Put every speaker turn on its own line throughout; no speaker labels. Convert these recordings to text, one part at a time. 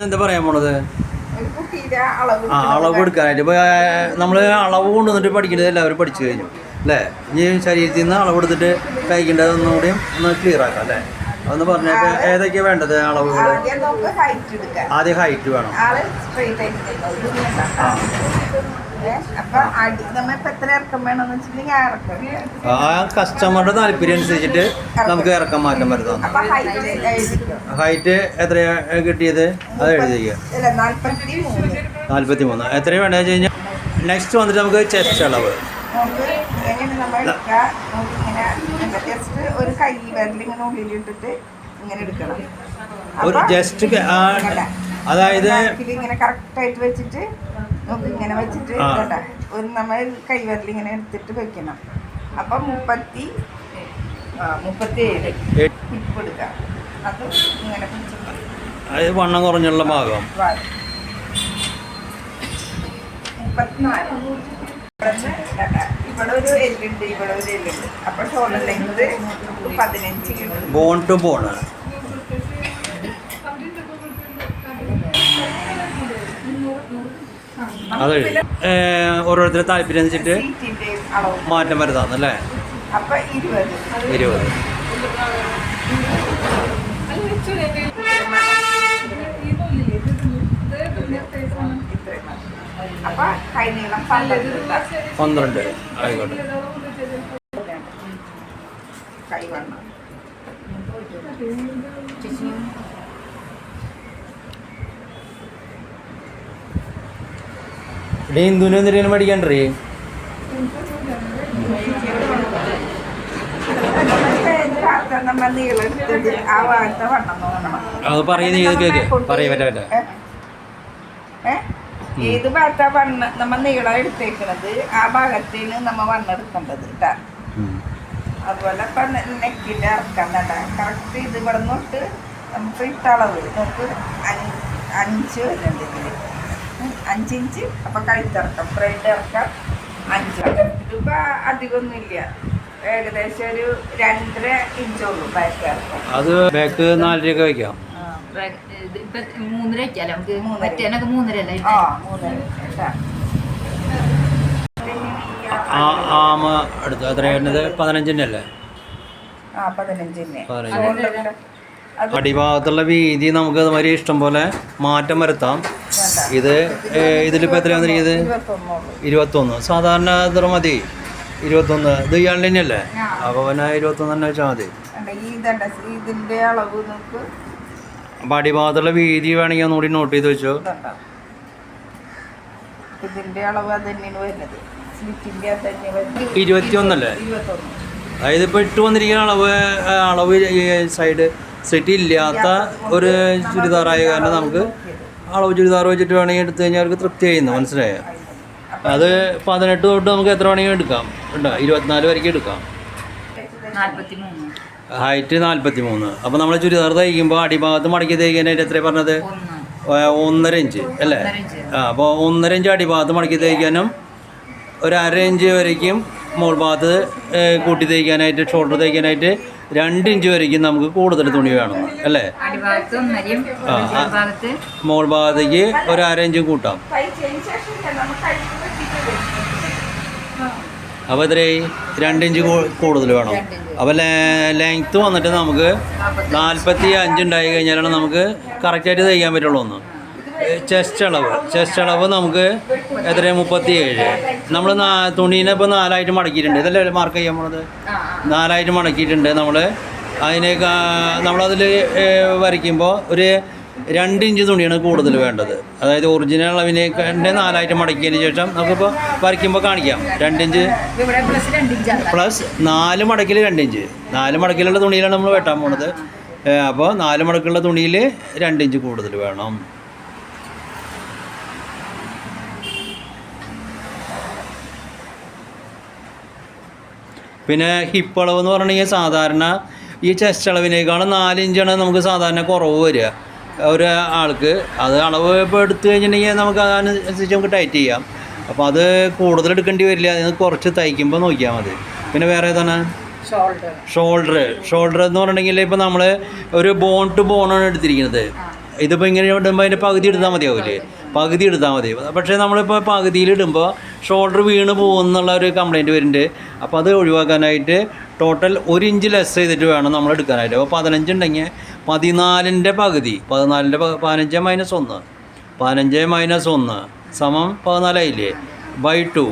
എന്താ പറയാൻ പോണത്? ആ അളവ് എടുക്കാനായിട്ട്. ഇപ്പോൾ നമ്മൾ അളവ് കൊണ്ടുവന്നിട്ട് പഠിക്കേണ്ടത് എല്ലാവരും പഠിച്ചു കഴിഞ്ഞു അല്ലേ? ഇനി ശരീരത്തിൽ നിന്ന് അളവ് എടുത്തിട്ട് കഴിക്കേണ്ടത് ഒന്നുകൂടി ഒന്ന് ക്ലിയർ ആക്കാം അല്ലേ? അതൊന്ന് പറഞ്ഞപ്പോൾ ഏതൊക്കെയാ വേണ്ടത് അളവുകൾ
ആദ്യം ഹൈറ്റ്
വേണം. ആ.
ആ
കസ്റ്റമറുടെ താല്പര്യം അനുസരിച്ചിട്ട് നമുക്ക് ഇറക്കം മാറ്റം വരുത്താം.
ഹൈറ്റ്
എത്രയാ കിട്ടിയത്? അത് എഴുതിക്കുക
നാല്പത്തി മൂന്ന്
നാൽപ്പത്തി മൂന്ന് എത്രയാണ് വേണ്ടത് വെച്ച് കഴിഞ്ഞാൽ നെക്സ്റ്റ് വന്നിട്ട് നമുക്ക് ചെസ്റ്റ് അളവ്.
ഒരു കൈ ഇങ്ങനെ ഉള്ളിലിട്ടിട്ട് ഇങ്ങനെ എടുക്കണം.
ഒരു ജസ്റ്റ് അതായത്
ഇങ്ങനെ കറക്റ്റ് ആയിട്ട് വെച്ചിട്ട് ഇങ്ങനെ വെച്ചിട്ട്. ഒരു നമ്മൾ കൈവരൽ ഇങ്ങനെ എടുത്തിട്ട് വെക്കണം. അപ്പം മുപ്പത്തി മുപ്പത്തി ഏഴ് ഹിപ്പ് എടുക്കാം. അത് ഇങ്ങനെ
വണ്ണം കുറഞ്ഞുള്ള ഭാഗം.
മുപ്പത്തിനാല്. ഇവിടെ ഒരു എല്ലുണ്ട് ഇവിടെ ഒരു എല്ലുണ്ട് അപ്പൊ ഷോൾഡർ ലെങ്ത് പതിനഞ്ച്
ബോൺ ടു ബോൺ അത്. ഓരോരുത്തരുടെ താല്പര്യം
വെച്ചിട്ട്
മാറ്റം വരുത്താന്നല്ലേ?
ഇരുപത്. പന്ത്രണ്ട്.
ആയിക്കോട്ടെ.
കൈ
ഡേ ഹിന്ദുവിന് എന്തെങ്കിലും മേടിക്കണ്ടേ അത് പറയുന്ന ഏത് കേക്ക്. പറയ പറ്റ പറ്റ?
ഏത് ഭാഗത്താ വണ്ണ? നമ്മ നീളം എടുത്തേക്കണത്. ആ ഭാഗത്തേന് നമ്മ വണ്ണം എടുക്കേണ്ടത് കേട്ടാ അതുപോലെ ഇപ്പൊ നെക്കിന്റെ ഇറക്കാൻ കറക്റ്റ് ഇത് ഇവിടെ നമുക്ക് ഇട്ടളവ്. നമുക്ക് അഞ്ച് വരുന്നുണ്ട് ഉം, അഞ്ചിഞ്ച്. അപ്പം കഴുത്തിറക്കാം. ബ്രെഡ് ഇറക്കാം. അഞ്ച്. ഇതിപ്പോൾ അധികമൊന്നുമില്ല. ഏകദേശം ഒരു രണ്ടര ഇഞ്ചുള്ളൂ ബാക്ക് ഇറക്കം.
അത് ബാക്ക് നാലരയൊക്കെ വയ്ക്കാം
ഇപ്പൊ മൂന്നര നമുക്ക്
മൂന്നര.
മറ്റേനൊക്കെ മൂന്നര അല്ലേ?
ആ മൂന്നര. കേട്ടാ.
ആ ആമ അടുത്ത്. എത്ര വരുന്നത്? പതിനഞ്ചിന്റെ അല്ലേ?
ആ
പതിനഞ്ച്. അടിഭാഗത്തുള്ള വീതി നമുക്ക് അതുമാതിരി ഇഷ്ടം പോലെ മാറ്റം വരുത്താം. ഇത് ഇതിലിപ്പോൾ എത്രയാണ് വന്നിരിക്കുന്നത്? ഇരുപത്തൊന്ന്. സാധാരണ ഇത്ര മതി. ഇരുപത്തൊന്ന്. ഇത് ഇയാളുടെ തന്നെയല്ലേ. അപ്പോൾ പിന്നെ ഇരുപത്തൊന്ന് തന്നെ വെച്ചാൽ മതി.
അപ്പൊ അളവ്
അപ്പോൾ അടിഭാഗത്തുള്ള വീതി വേണമെങ്കിൽ ഒന്നുകൂടി നോട്ട് ചെയ്ത് വെച്ചോ.
ഇതിന്റെ അളവ് അത് തന്നെയാണ് വരുന്നത്. സ്ലിറ്റിന്റെ അത് തന്നെ വരുന്നത്.
ഇരുപത്തിയൊന്നല്ലേ? അതായത് ഇപ്പൊ ഇട്ട് വന്നിരിക്കുന്ന അളവ് അളവ് സൈഡ് സെറ്റ് ഇല്ലാത്ത ഒരു ചുരിദാറായ കാരണം നമുക്ക് അളവ് ചുരിദാർ വെച്ചിട്ട് വേണമെങ്കിൽ എടുത്തു കഴിഞ്ഞാൽ അവർക്ക് തൃപ്തി ചെയ്യുന്നു മനസ്സിലായോ? അത് പതിനെട്ട് തൊട്ട് നമുക്ക് എത്ര വേണമെങ്കിലും എടുക്കാം. ഉണ്ടോ ഇരുപത്തിനാല് വരയ്ക്ക് എടുക്കാം. ഹൈറ്റ് നാൽപ്പത്തി മൂന്ന് അപ്പോൾ നമ്മൾ ചുരിദാർ തയ്ക്കുമ്പോൾ അടിഭാഗത്ത് മടക്കി തയ്ക്കാനായിട്ട് എത്ര പറഞ്ഞത്? ഒന്നര ഇഞ്ച് അല്ലേ. ആ അപ്പോൾ ഒന്നര ഇഞ്ച് അടിഭാഗത്ത് മടക്കി തയ്ക്കാനും ഒരു അര ഇഞ്ച് വരയ്ക്കും മോൾ ഭാഗത്ത് കൂട്ടി തയ്ക്കാനായിട്ട് ഷോൾഡർ തയ്ക്കാനായിട്ട് രണ്ട് ഇഞ്ച് വരയ്ക്കും നമുക്ക് കൂടുതൽ തുണി വേണം അല്ലേ. മോൾ ഭാഗത്തേക്ക് ഒരു അര ഇഞ്ച് കൂട്ടാം
അപ്പൊ.
അപ്പോൾ എത്രയായി രണ്ട് ഇഞ്ച് കൂടുതൽ വേണം. അപ്പോൾ ലെങ്ത്ത് വന്നിട്ട് നമുക്ക് നാൽപ്പത്തി അഞ്ച് ഉണ്ടായി കഴിഞ്ഞാലാണ് നമുക്ക് കറക്റ്റായിട്ട് തയ്ക്കാൻ പറ്റുള്ളൂ ഒന്ന് ചെസ്റ്റ് അളവ്. ചെസ്റ്റ് അളവ് നമുക്ക് എത്ര മുപ്പത്തി ഏഴ് നമ്മൾ തുണീനെ ഇപ്പോൾ നാലായിട്ട് മടക്കിയിട്ടുണ്ട്. ഇതല്ലേ മാർക്ക് ചെയ്യാൻ പോണത്? നാലായിട്ട് മടക്കിയിട്ടുണ്ട് നമ്മൾ അതിനെ നമ്മളതിൽ വരയ്ക്കുമ്പോൾ ഒരു രണ്ട് ഇഞ്ച് തുണിയാണ് കൂടുതൽ വേണ്ടത്. അതായത് ഒറിജിനൽ അളവിനെ കണ്ട് നാലായിട്ട് മടക്കിയതിന് ശേഷം നമുക്കിപ്പോൾ വരയ്ക്കുമ്പോൾ കാണിക്കാം. രണ്ടിഞ്ച്
ഇവിടെ പ്ലസ് രണ്ട് ഇഞ്ച്
പ്ലസ് നാല് മടക്കിൽ രണ്ട് ഇഞ്ച്. നാല് മടക്കിലുള്ള തുണിയിലാണ് നമ്മൾ വെട്ടാൻ പോണത്. അപ്പോൾ നാല് മടക്കുള്ള തുണിയിൽ രണ്ട് ഇഞ്ച് കൂടുതൽ വേണം. പിന്നെ ഹിപ്പ് അളവ് എന്ന് പറഞ്ഞിട്ടുണ്ടെങ്കിൽ സാധാരണ ഈ ചെസ്റ്റ് അളവിനേക്കാളും നാല് ഇഞ്ചാണ് നമുക്ക് സാധാരണ കുറവ് വരിക. ഒരു ആൾക്ക്. അത് അളവ് ഇപ്പോൾ എടുത്തു കഴിഞ്ഞിട്ടുണ്ടെങ്കിൽ നമുക്ക് അതനുസരിച്ച് നമുക്ക് ടൈറ്റ് ചെയ്യാം. അപ്പോൾ അത് കൂടുതൽ എടുക്കേണ്ടി വരില്ല. അതിന് കുറച്ച് തയ്ക്കുമ്പോൾ നോക്കിയാൽ മതി. പിന്നെ വേറെ ഏതാണ്?
ഷോൾഡർ
ഷോൾഡർ ഷോൾഡർ എന്ന് പറഞ്ഞിട്ടുണ്ടെങ്കിൽ ഇപ്പോൾ നമ്മൾ ഒരു ബോൺ ടു ബോണാണ് എടുത്തിരിക്കുന്നത്. ഇതിപ്പോൾ ഇങ്ങനെ ഇടുമ്പോൾ അതിന്റെ പകുതി എടുത്താൽ മതിയാവില്ലേ പകുതി എടുത്താൽ മതി. പക്ഷേ നമ്മളിപ്പോൾ പകുതിയിൽ ഇടുമ്പോൾ ഷോൾഡർ വീണ് പോകുന്നുള്ള ഒരു കംപ്ലയിന്റ് വരുന്നുണ്ട്. അപ്പോൾ അത് ഒഴിവാക്കാനായിട്ട് ടോട്ടൽ ഒരു ഇഞ്ച് ലെസ് ചെയ്തിട്ട് വേണം നമ്മൾ എടുക്കാനായിട്ട്. അപ്പോൾ പതിനഞ്ച് ഉണ്ടെങ്കിൽ പതിനാലിന്റെ പകുതി. പതിനാലിന്റെ പതിനഞ്ച് മൈനസ് ഒന്ന്. പതിനഞ്ച് മൈനസ് ഒന്ന് സമം പതിനാലായില്ലേ ബൈ ടു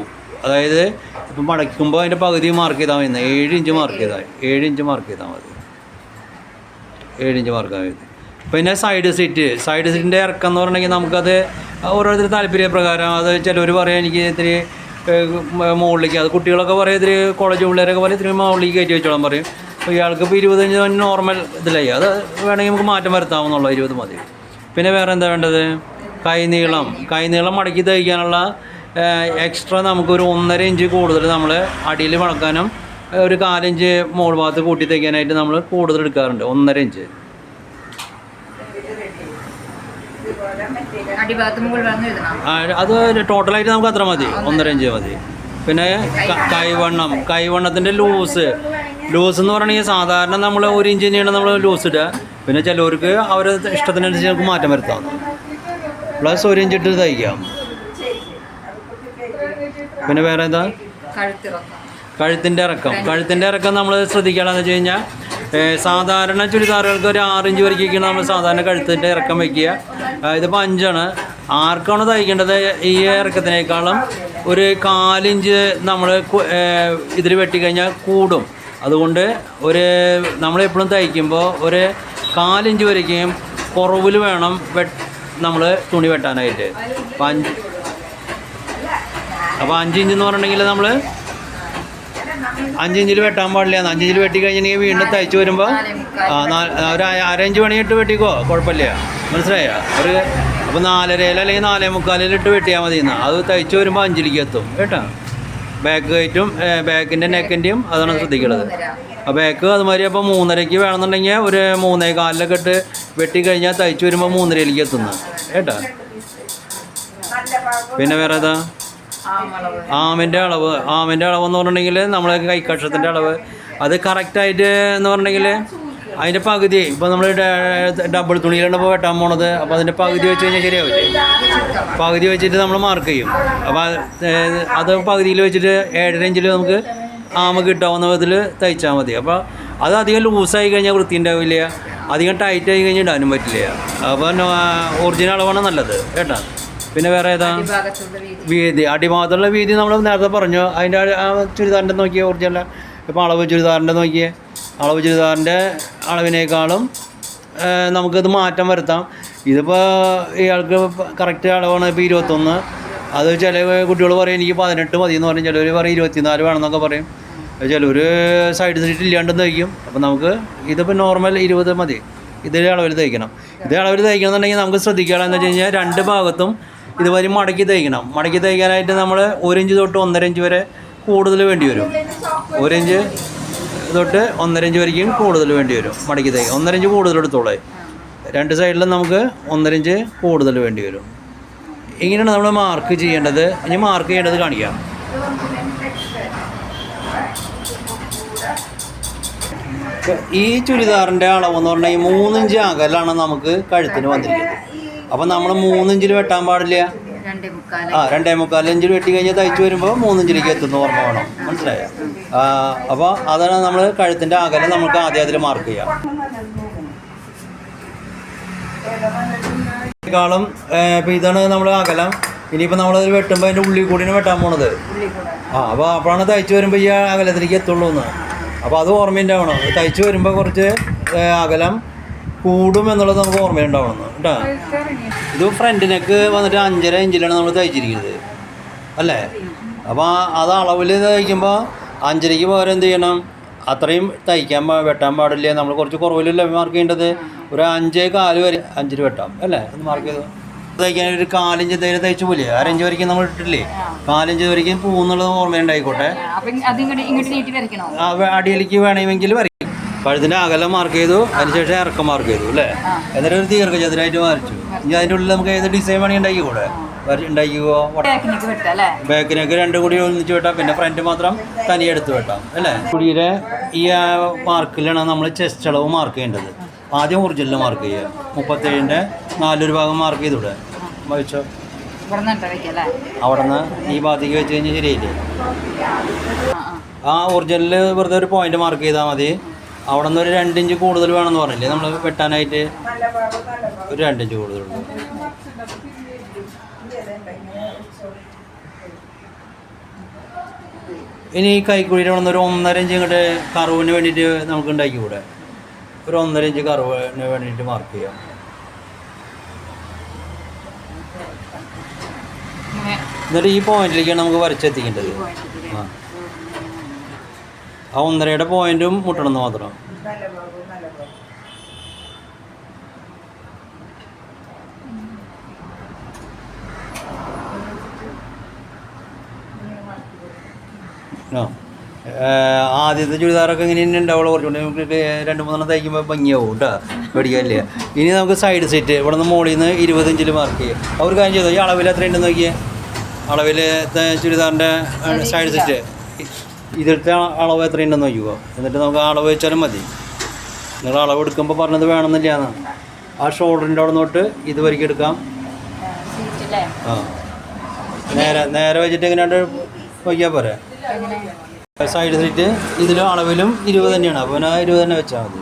അതായത് ഇപ്പം മടക്കുമ്പോൾ അതിന്റെ പകുതി മാർക്ക് ചെയ്താൽ മതി. ഏഴ് ഇഞ്ച് മാർക്ക് ചെയ്താൽ ഏഴ് ഇഞ്ച് മാർക്ക് ചെയ്താൽ മതി. ഏഴ് ഇഞ്ച് മാർക്ക് ചെയ്താൽ മതി. പിന്നെ സൈഡ് സീറ്റ് സൈഡ് സീറ്റിന്റെ ഇറക്കം എന്ന് പറഞ്ഞെങ്കിൽ നമുക്കത് ഓരോരുത്തർ താല്പര്യപ്രകാരം അത് ചിലവർ പറയാം എനിക്ക് ഇത്തിരി മുകളിലേക്ക് അത് കുട്ടികളൊക്കെ പറയും ഇത്തിരി കോളേജ് പിള്ളേരൊക്കെ പറയും ഇത്തിരി മുകളിലേക്ക് കയറ്റി വെച്ചോളാൻ പറയും. അപ്പോൾ ഇയാൾക്ക് ഇപ്പോൾ ഇരുപത്തഞ്ച് നോർമൽ ഇതിലായി. അത് വേണമെങ്കിൽ നമുക്ക് മാറ്റം വരുത്താവുന്നുള്ളൂ ഇരുപത് മതി. പിന്നെ വേറെ എന്താ വേണ്ടത്? കൈനീളം കൈനീളം മടക്കി തയ്ക്കാനുള്ള എക്സ്ട്രാ നമുക്കൊരു ഒന്നര ഇഞ്ച് കൂടുതൽ നമ്മൾ അടിയിൽ വളക്കാനും ഒരു കാലിഞ്ച് മുകൾ ഭാഗത്ത് കൂട്ടി തയ്ക്കാനായിട്ട് നമ്മൾ കൂടുതൽ എടുക്കാറുണ്ട് ഒന്നര ഇഞ്ച്
ഇതുപോലെ മറ്റേ
അടിഭാഗത്ത് മുകൾ ഭാഗം എഴുതണം
ആ, അത് ടോട്ടലായിട്ട് നമുക്ക് അത്ര മതി. ഒന്നര. ഇഞ്ച് മതി. പിന്നെ കൈവണ്ണം. കൈവണ്ണത്തിന്റെ ലൂസ്. ലൂസ് എന്ന് പറഞ്ഞാൽ സാധാരണ നമ്മൾ ഒരു ഇഞ്ച് തന്നെയാണ് നമ്മൾ ലൂസ് ഇടുക. പിന്നെ ചിലവർക്ക് അവരുടെ ഇഷ്ടത്തിനനുസരിച്ച് നമുക്ക് മാറ്റം വരുത്താം. പ്ലസ് ഒരു ഇഞ്ച് ഇട്ട് തയ്ക്കാം. പിന്നെ വേറെ എന്താ? കഴുത്തിന്റെ ഇറക്കം. കഴുത്തിന്റെ ഇറക്കം നമ്മൾ ശ്രദ്ധിക്കണമെന്ന് വെച്ച് കഴിഞ്ഞാൽ സാധാരണ ചുരിദാറുകൾക്ക് ഒരു ആറിഞ്ച് വരയ്ക്കൊക്കെയാണ് നമ്മൾ സാധാരണ കഴുത്തിന്റെ ഇറക്കം വയ്ക്കുക. ഇത് ഇതിപ്പോൾ അഞ്ചാണ്. ആർക്കാണ് തയ്ക്കേണ്ടത്? ഈ ഇറക്കത്തിനേക്കാളും ഒരു കാലിഞ്ച് നമ്മൾ ഇതിൽ വെട്ടിക്കഴിഞ്ഞാൽ കൂടും. അതുകൊണ്ട് ഒരു നമ്മളെപ്പോഴും തയ്ക്കുമ്പോൾ ഒരു കാലിഞ്ച് വരയ്ക്കുകയും കുറവിൽ വേണം നമ്മൾ തുണി വെട്ടാനായിട്ട്. അപ്പം അഞ്ച് അപ്പോൾ അഞ്ച് ഇഞ്ച് എന്ന് പറഞ്ഞിട്ടുണ്ടെങ്കിൽ നമ്മൾ അഞ്ചിഞ്ചിൽ വെട്ടാൻ പാടില്ല. അഞ്ചിഞ്ചിൽ വെട്ടി കഴിഞ്ഞിട്ടുണ്ടെങ്കിൽ വീണ്ടും തയ്ച്ചു വരുമ്പോൾ ഒരു അര- അരഞ്ച് മണിയിട്ട് വെട്ടിക്കോ? കുഴപ്പമില്ല. മനസ്സിലായ? ഒരു അപ്പോൾ നാലരയിൽ അല്ലെങ്കിൽ നാലേ മുക്കാലിൽ ഇട്ട് വെട്ടിയാൽ മതി എന്നാൽ അത് തയ്ച്ചു വരുമ്പോൾ അഞ്ചിലേക്ക് എത്തും. കേട്ടോ? ബാക്ക് കയറ്റും ബാക്കിന്റെ നെക്കിന്റെയും അതാണ് ശ്രദ്ധിക്കുന്നത് ആ ബാക്ക് അതുമാതിരി അപ്പോൾ മൂന്നരയ്ക്ക് വേണമെന്നുണ്ടെങ്കിൽ ഒരു മൂന്നേ കാലിലൊക്കെ ഇട്ട് വെട്ടി കഴിഞ്ഞാൽ തയ്ച്ചു വരുമ്പോൾ മൂന്നരയിലേക്ക് എത്തുന്നു. കേട്ടോ? പിന്നെ വേറെ ഏതാ? ആമിന്റെ അളവ്. ആമിന്റെ അളവ് എന്ന് പറഞ്ഞിട്ടുണ്ടെങ്കിൽ നമ്മൾ കൈക്കക്ഷത്തിന്റെ അളവ്. അത് കറക്റ്റായിട്ട് എന്ന് പറഞ്ഞിട്ടുണ്ടെങ്കിൽ അതിന്റെ പകുതി. ഇപ്പോൾ നമ്മൾ ഡബിൾ തുണിയിലാണ് ഇപ്പോൾ വെട്ടാൻ പോണത്. അപ്പോൾ അതിന്റെ പകുതി വെച്ച് കഴിഞ്ഞാൽ ശരിയാവില്ലേ? പകുതി വെച്ചിട്ട് നമ്മൾ മാർക്ക് ചെയ്യും. അപ്പോൾ അത് പകുതിയിൽ വെച്ചിട്ട് ഏഴര ഇഞ്ചിൽ നമുക്ക് ആമ കിട്ടാവുന്ന വിധത്തിൽ തയ്ച്ചാൽ മതി. അപ്പോൾ അത് അധികം ലൂസായി കഴിഞ്ഞാൽ വൃത്തി ഉണ്ടാവില്ല അധികം ടൈറ്റ് ആയി കഴിഞ്ഞാൽ ഇടാനും പറ്റില്ല. അപ്പോൾ ഒറിജിനൽ അളവാണ് നല്ലത്. കേട്ടോ? പിന്നെ വേറെ ഏതാ?
വീതി.
അടിഭാഗത്തുള്ള വീതി നമ്മൾ നേരത്തെ പറഞ്ഞു. അതിന്റെ ആ- ചുരിദാറിന്റെ നോക്കിയ ഒറിജിനൽ ഇപ്പോൾ അളവ് ചുരിദാറിന്റെ നോക്കിയേ. അളവ് ചുരിദാറിന്റെ അളവിനേക്കാളും നമുക്കിത് മാറ്റം വരുത്താം. ഇതിപ്പോൾ ഇയാൾക്ക് കറക്റ്റ് അളവാണ് ഇപ്പോൾ ഇരുപത്തൊന്ന്. അത് ചില കുട്ടികൾ പറയും എനിക്ക് പതിനെട്ട് മതി എന്ന് പറയും. ചിലവർ പറയും ഇരുപത്തിനാല് വേണമെന്നൊക്കെ പറയും. ചിലവർ സൈഡ് സീറ്റ് ഇല്ലാണ്ട് തയ്ക്കും. അപ്പോൾ നമുക്ക് ഇതിപ്പോൾ നോർമൽ ഇരുപത് മതി. ഇതേ അളവിൽ തയ്ക്കണം. ഇതേ അളവിൽ തയ്ക്കണം എന്നുണ്ടെങ്കിൽ നമുക്ക് ശ്രദ്ധിക്കുകയാണെന്ന് വെച്ച് കഴിഞ്ഞാൽ രണ്ട് ഭാഗത്തും ഇതുവരെ മടക്കി തയ്ക്കണം മടക്കി തയ്ക്കാനായിട്ട് നമ്മൾ ഒരു ഇഞ്ച് തൊട്ട് ഒന്നര ഇഞ്ച് വരെ കൂടുതൽ വേണ്ടി വരും. ഒരു ഇഞ്ച് തൊട്ട് ഒന്നര ഇഞ്ച് വരയ്ക്കും കൂടുതൽ വേണ്ടി വരും. മടക്കി തയ്ക്കാം ഒന്നര ഇഞ്ച് കൂടുതൽ എടുത്തോളേ. രണ്ട് സൈഡിലും നമുക്ക് ഒന്നര ഇഞ്ച് കൂടുതൽ വേണ്ടി വരും. ഇങ്ങനെയാണ് നമ്മൾ മാർക്ക് ചെയ്യേണ്ടത്. ഇനി മാർക്ക് ചെയ്യേണ്ടത് കാണിക്കാം. ഈ ചുരിദാറിന്റെ അളവെന്ന് പറഞ്ഞാൽ ഈ മൂന്നിഞ്ച് അകലാണ് നമുക്ക് കഴുത്തിന് വന്നിരിക്കുന്നത്. അപ്പം നമ്മൾ മൂന്നിഞ്ചിൽ വെട്ടാൻ പാടില്ല? ആ രണ്ടേ മുക്കാൽ ഇഞ്ചിൽ വെട്ടി കഴിഞ്ഞാൽ തയ്ച്ചു വരുമ്പോൾ മൂന്നിഞ്ചിലേക്ക് എത്തുന്ന ഓർമ്മ വേണം. മനസ്സിലായോ? അപ്പോൾ അതാണ് നമ്മൾ കഴുത്തിന്റെ അകലം നമുക്ക് ആദ്യം അതിൽ മാർക്ക് ചെയ്യാം. ക്കാളും ഇപ്പം ഇതാണ് നമ്മൾ അകലം ഇനിയിപ്പോൾ അതിൽ വെട്ടുമ്പോൾ അതിന്റെ ഉള്ളിൽ കൂടിയാണ് വെട്ടാൻ പോണത്. ആ അപ്പോൾ അപ്പോഴാണ് തയ്ച്ചു വരുമ്പോൾ ഈ അകലത്തിലേക്ക് എത്തുള്ളൂ എന്ന് അപ്പോൾ അത് ഓർമ്മയുണ്ടാവണം. തയ്ച്ചു വരുമ്പോൾ കുറച്ച് അകലം കൂടും എന്നുള്ളത് നമുക്ക് ഓർമ്മയുണ്ടാവണം കേട്ടോ? ഇത് ഫ്രണ്ടിനേക്ക് വന്നിട്ട് അഞ്ചര ഇഞ്ചിലാണ് നമ്മൾ തയ്ച്ചിരിക്കുന്നത്. അല്ലേ? അപ്പോൾ അത് അളവിൽ തയ്ക്കുമ്പോൾ അഞ്ചരയ്ക്ക് പകരം എന്ത് ചെയ്യണം? അത്രയും തയ്ക്കാൻ വെട്ടാൻ പാടില്ല. നമ്മൾ കുറച്ച് കുറവിലല്ലേ മാർക്ക് ചെയ്യേണ്ടത്? ഒരു അഞ്ചേ കാൽ വരെ അഞ്ചര വെട്ടാം. അല്ലേ? ഒന്ന് മാർക്ക് ചെയ്തു തയ്ക്കാൻ ഒരു കാലിഞ്ച് തൈര് തയ്ച്ചു പോലെ അരഞ്ച് വരയ്ക്കും നമ്മൾ ഇട്ടില്ലേ കാലിഞ്ച് വരയ്ക്കും പൂന്നുള്ളത് ഓർമ്മയുണ്ടായിക്കോട്ടെ അടിയിലേക്ക് വേണമെങ്കിൽ വരയ്ക്കും. കഴുത്തിന്റെ അകലം മാർക്ക് ചെയ്തു അതിനുശേഷം ഇറക്കം മാർക്ക് ചെയ്തു അല്ലേ? എന്നിട്ട് ഒരു ദീർഘചതുരായിട്ട് വരച്ചു. ഇനി അതിന്റെ ഉള്ളിൽ നമുക്ക് ഏത് ഡിസൈൻ വേണമെങ്കിൽ ഉണ്ടാക്കിക്കൂടെ
അല്ലേ?
ബാക്കിനൊക്കെ രണ്ടും കൂടി ഒന്നിച്ച് വെട്ടാം പിന്നെ ഫ്രണ്ട് മാത്രം തനിയെ എടുത്ത് വെട്ടാം അല്ലേ? കുടിയുടെ ഈ മാർക്കിലാണ് നമ്മൾ ചെസ്റ്റ് അളവ് മാർക്ക് ചെയ്യേണ്ടത്. ആദ്യം ഒറിജിനൽ മാർക്ക് ചെയ്യുക. മുപ്പത്തേഴിന്റെ നാലൊരു ഭാഗം മാർക്ക് ചെയ്തൂടെ വായിച്ചോ
ഇവിടെ നിന്നിട്ട് വെക്കാം അല്ലേ?
അവിടെ നിന്ന് ഈ ഭാഗത്തേക്ക് വെച്ച് കഴിഞ്ഞാൽ ശരിയായില്ലേ
ആ ആ.
ഒറിജിനൽ വെറുതെ ഒരു പോയിന്റ് മാർക്ക് ചെയ്താൽ മതി. അവിടെ നിന്ന് ഒരു രണ്ടിഞ്ച് കൂടുതൽ വേണമെന്ന് പറഞ്ഞില്ലേ? നമ്മൾ വെട്ടാനായിട്ട് ഒരു രണ്ടിഞ്ച് കൂടുതലുണ്ട് ഇനി ഈ കൈക്കുഴിയിൽ വന്ന് ഒരു ഒന്നര ഇഞ്ച് ഇങ്ങോട്ട് കറുവിന് വേണ്ടിയിട്ട് നമുക്ക് ഉണ്ടാക്കിക്കൂടെ? ഒരു ഒന്നര ഇഞ്ച് കറുവിന് വേണ്ടിയിട്ട് മാർക്ക് ചെയ്യാം. എന്നിട്ട് ഈ പോയിന്റിലേക്കാണ് നമുക്ക് വരച്ചെത്തിക്കേണ്ടത് ആ. ആ ഒന്നരയുടെ പോയിന്റും മുട്ടണമെന്ന് മാത്രം. ആദ്യത്തെ ചുരിദാറൊക്കെ ഇങ്ങനെ തന്നെ ഉണ്ടാവുള്ളൂ. കുറച്ചുകൂടി നമുക്ക് രണ്ട് മൂന്നെണ്ണം തയ്ക്കുമ്പോൾ ഭംഗിയാവും കേട്ടോ. പേടിക്കാനില്ല. ഇനി നമുക്ക് സൈഡ് സെറ്റ് ഇവിടെ നിന്ന് മുകളിൽ നിന്ന് ഇരുപത് ഇഞ്ചിൽ മാർക്ക് ചെയ്യാം. അവർ കാര്യം ചെയ്തോ? ഈ അളവിൽ എത്ര ഉണ്ടെന്ന് നോക്കിയേ? അളവിൽ ചുരിദാറിന്റെ സൈഡ് സെറ്റ് ഇതിലത്തെ അളവ് എത്ര ഉണ്ടെന്ന് നോക്കിക്കോ. എന്നിട്ട് നമുക്ക് അളവ് വെച്ചാലും മതി. നിങ്ങൾ അളവ് എടുക്കുമ്പോൾ പറഞ്ഞത് വേണമെന്നില്ല എന്നാണ് ആ ഷോൾഡറിന്റെ അവിടെ നിന്നോട്ട് ഇത് വരയ്ക്ക് എടുക്കാം. ആ. നേരെ നേരെ വെച്ചിട്ട് എങ്ങനെയാണ്ട് നോക്കിയാൽ പോരെ. സൈഡ് സീറ്റ് ഇതിലും അളവിലും ഇരുപത് തന്നെയാണ്. അപ്പോൾ ഞാൻ ആ ഇരുപത് തന്നെ വെച്ചാൽ മതി.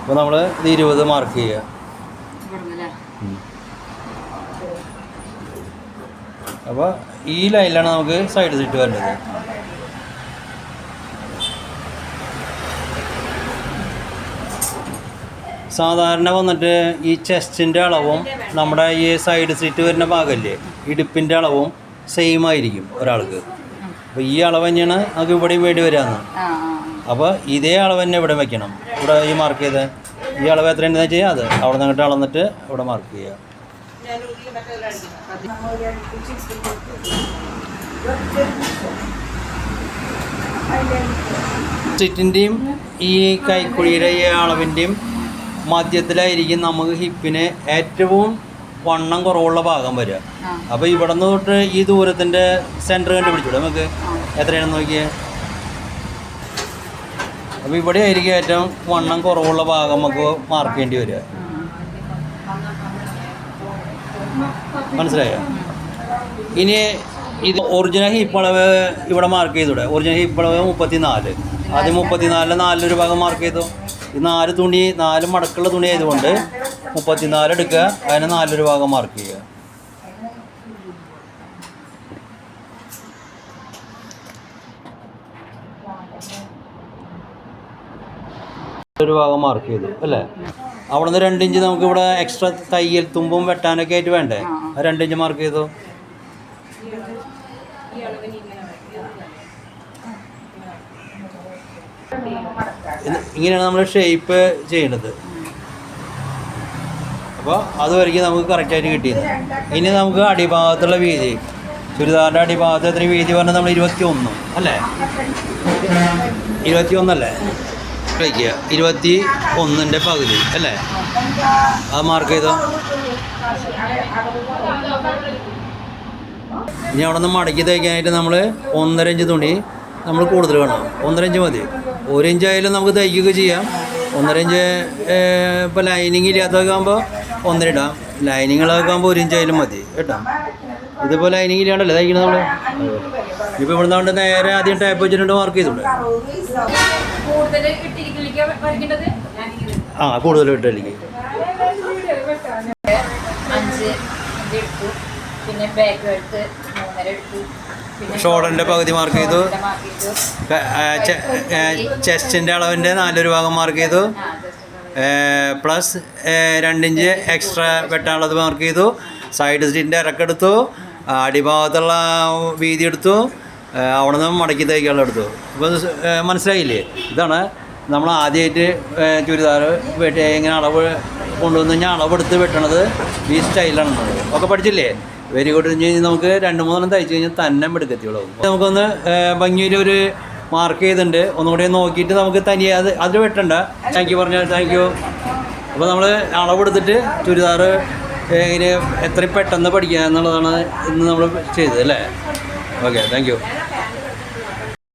അപ്പോൾ നമ്മൾ ഇത് ഇരുപത് മാർക്ക് ചെയ്യുക അപ്പോൾ ഈ ലൈനിലാണ് നമുക്ക് സൈഡ് സീറ്റ് വരേണ്ടത്. സാധാരണ വന്നിട്ട് ഈ ചെസ്റ്റിന്റെ അളവും നമ്മുടെ ഈ സൈഡ് സീറ്റ് വരുന്ന ഭാഗമല്ലേ ഇടുപ്പിന്റെ അളവും സെയിം ആയിരിക്കും ഒരാൾക്ക്. അപ്പോൾ ഈ അളവ് തന്നെയാണ് നമുക്ക് ഇവിടെയും വേണ്ടി
ആ
അപ്പോൾ ഇതേ അളവ് തന്നെ ഇവിടെ വെക്കണം. ഇവിടെ ഈ മാർക്ക് ചെയ്ത്. ഈ അളവ് എത്ര ഉണ്ടെന്ന് വെച്ചാൽ അത്. അവിടെ നിന്ന് അങ്ങോട്ട് അളന്നിട്ട് ഇവിടെ മാർക്ക് ചെയ്യുക സിറ്റിന്റെയും ഈ കൈക്കുഴിയുടെ ഈ അളവിന്റെയും മധ്യത്തിലായിരിക്കും നമുക്ക് ഹിപ്പിന് ഏറ്റവും വണ്ണം കുറവുള്ള ഭാഗം വരിക. അപ്പോൾ ഇവിടെ നിന്ന് തൊട്ട് ഈ ദൂരത്തിന്റെ സെന്റർ കണ്ടുപിടിച്ചൂടെ നമുക്ക് എത്രയാണെന്ന് നോക്കിയേ? അപ്പോൾ ഇവിടെ ആയിരിക്കും ഏറ്റവും വണ്ണം കുറവുള്ള ഭാഗം നമുക്ക് മാർക്ക് ചെയ്യേണ്ടി വരിക. മനസ്സിലായോ? ഇനി ഇത് ഒറിജിനൽ ഹിപ്പളവ് അളവ് ഇവിടെ മാർക്ക് ചെയ്തൂടെ? ഒറിജിനൽ ഹിപ്പളവ് അളവ് മുപ്പത്തി നാല് ആദ്യം മുപ്പത്തിനാലിൽ നാലിലൊരു ഭാഗം മാർക്ക് ചെയ്തു. ഈ നാല് തുണി നാല് മടക്കുള്ള തുണി ആയതുകൊണ്ട് മുപ്പത്തിനാല് എടുക്കുക. അതിന് നാലൊരു ഭാഗം മാർക്ക് ചെയ്യുക. ഒരു ഭാഗം മാർക്ക് ചെയ്തു അല്ലേ? അവിടെ നിന്ന് രണ്ടിഞ്ച് നമുക്ക് ഇവിടെ എക്സ്ട്രാ തയ്യൽ തുമ്പും വെട്ടാനൊക്കെ ആയിട്ട് വേണ്ടേ? ആ രണ്ട് ഇഞ്ച് മാർക്ക് ചെയ്തു? ഇങ്ങനെയാണ് നമ്മൾ ഷേപ്പ് ചെയ്യേണ്ടത് അപ്പോൾ അതുവരെയ്ക്ക് നമുക്ക് കറക്റ്റായിട്ട് കിട്ടിയത്. ഇനി നമുക്ക് അടിഭാഗത്തുള്ള വീതി. ചുരിദാറിന്റെ അടിഭാഗത്ത് എത്ര വീതി പറഞ്ഞാൽ നമ്മൾ ഇരുപത്തി ഒന്ന് അല്ലേ? ഇരുപത്തി ഒന്നല്ലേ വയ്ക്കുക ഇരുപത്തി ഒന്നിന്റെ പകുതി അല്ലേ? അത് മാർക്ക് ചെയ്തോ? ഇനി അവിടെ നിന്ന് മടക്കി തയ്ക്കാനായിട്ട് നമ്മൾ ഒന്നര ഇഞ്ച് തുണി നമ്മൾ കൂടുതൽ വേണം. ഒന്നര ഇഞ്ച് മതി. ഒരു ഇഞ്ച് ആയാലും നമുക്ക് തയ്ക്കുക ചെയ്യാം. ഒന്നര ഇഞ്ച് ഇപ്പോൾ ലൈനിങ് ഇല്ലാത്തതൊക്കെ ആകുമ്പോൾ ഒന്നര ഇടാം. ലൈനിങ്ങളൊക്കെ ആകുമ്പോൾ ഒരു ഇഞ്ച് ആയാലും മതി. കേട്ടോ? ഇതിപ്പോൾ ലൈനിങ് ഇല്ലാണ്ടല്ലേ തയ്ക്കുന്നത് നമ്മൾ ഇപ്പോൾ ഇവിടെ നിന്നുകൊണ്ട് നേരെ ആദ്യം ടൈപ്പ് വെച്ചിട്ടുണ്ട് മാർക്ക് ചെയ്തോളൂ ആ കൂടുതൽ
എടുത്തു പിന്നെ ബാക്ക് എടുത്ത് മൂന്നര എടുത്തു
ഷോൾഡറിന്റെ പകുതി മാർക്ക് ചെയ്തു. ചെസ്റ്റിന്റെ അളവിന്റെ നാലൊരു ഭാഗം മാർക്ക് ചെയ്തു. പ്ലസ് രണ്ടിഞ്ച് എക്സ്ട്രാ വെട്ടാനുള്ളത് മാർക്ക് ചെയ്തു. സൈഡ് സീറ്റിന്റെ ഇറക്കെടുത്തു അടിഭാഗത്തുള്ള വീതി എടുത്തു. അവിടെ നിന്ന് മടക്കി തയ്ക്കാനുള്ള എടുത്തു. അപ്പോൾ മനസ്സിലായില്ലേ? ഇതാണ് നമ്മൾ ആദ്യമായിട്ട് ചുരിദാർ വെട്ടി ഇങ്ങനെ അളവ് കൊണ്ടുവന്ന് കഴിഞ്ഞാൽ അളവെടുത്ത് വെട്ടണത് ഈ സ്റ്റൈലാണ് ഒക്കെ പഠിച്ചില്ലേ? വെരി ഗുഡ് ഇനി നമുക്ക് രണ്ട് മൂന്നെണ്ണം തയ്ച്ചു കഴിഞ്ഞാൽ തന്നെ എടുക്കത്തിയുള്ളൂ നമുക്കൊന്ന് ഭംഗിയിൽ ഒരു മാർക്ക് ചെയ്തിട്ടുണ്ട്. ഒന്നുകൂടി നോക്കിയിട്ട് നമുക്ക് തനിയെ അത് അതിൽ വെട്ടണ്ട. താങ്ക് യു പറഞ്ഞാൽ താങ്ക് യു അപ്പോൾ നമ്മൾ അളവെടുത്തിട്ട് ചുരിദാർ എങ്ങനെ എത്രയും പെട്ടെന്ന് പഠിക്കുക എന്നുള്ളതാണ് ഇന്ന് നമ്മൾ ചെയ്തത് അല്ലേ? Okay thank you